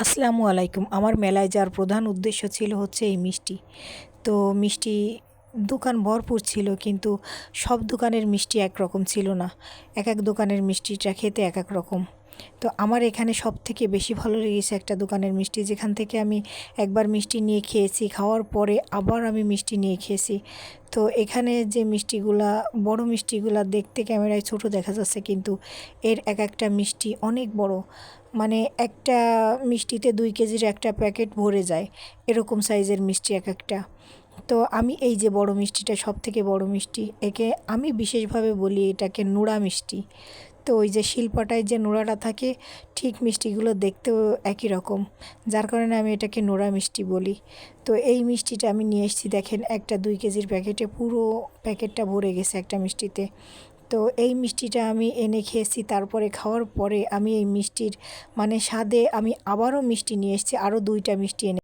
আসসালামু আলাইকুম। আমার মেলায় যাওয়ার প্রধান উদ্দেশ্য ছিল হচ্ছে এই মিষ্টি। তো মিষ্টি দোকান ভরপুর ছিল কিন্তু সব দোকানের মিষ্টি একরকম ছিল না। এক এক দোকানের মিষ্টিটা খেতে এক এক রকম। তো আমার এখানে সব থেকে বেশি ভালো লেগেছে একটা দোকানের মিষ্টি, যেখান থেকে আমি একবার মিষ্টি নিয়ে খেয়েছি, খাওয়ার পরে আবার আমি মিষ্টি নিয়ে খেয়েছি। তো এখানে যে মিষ্টিগুলা, বড় মিষ্টিগুলা দেখতে ক্যামেরায় ছোট দেখা যাচ্ছে, কিন্তু এর এক একটা মিষ্টি অনেক বড়। মানে একটা মিষ্টিতে দুই কেজির একটা প্যাকেট ভরে যায়, এরকম সাইজের মিষ্টি এক একটা। তো আমি এই যে বড় মিষ্টিটা সব থেকে বড় মিষ্টি, একে আমি বিশেষভাবে বলি এটাকে নোড়া মিষ্টি। তো ওই যে শিল্পটায় যে নোড়াটা থাকে, ঠিক মিষ্টিগুলো দেখতেও একই রকম। যার কারণে আমি এটাকে নোড়া মিষ্টি বলি। তো এই মিষ্টিটা আমি নিয়ে এসেছি, দেখেন, একটা দুই কেজির প্যাকেটে, পুরো প্যাকেটটা ভরে গেছে একটা মিষ্টিতে। তো এই মিষ্টিটা আমি এনে খেয়েছি, তারপরে খাওয়ার পরে আমি এই মিষ্টির মানে স্বাদে আমি আবারও মিষ্টি নিয়ে এসেছি, আরও দুইটা মিষ্টি এনে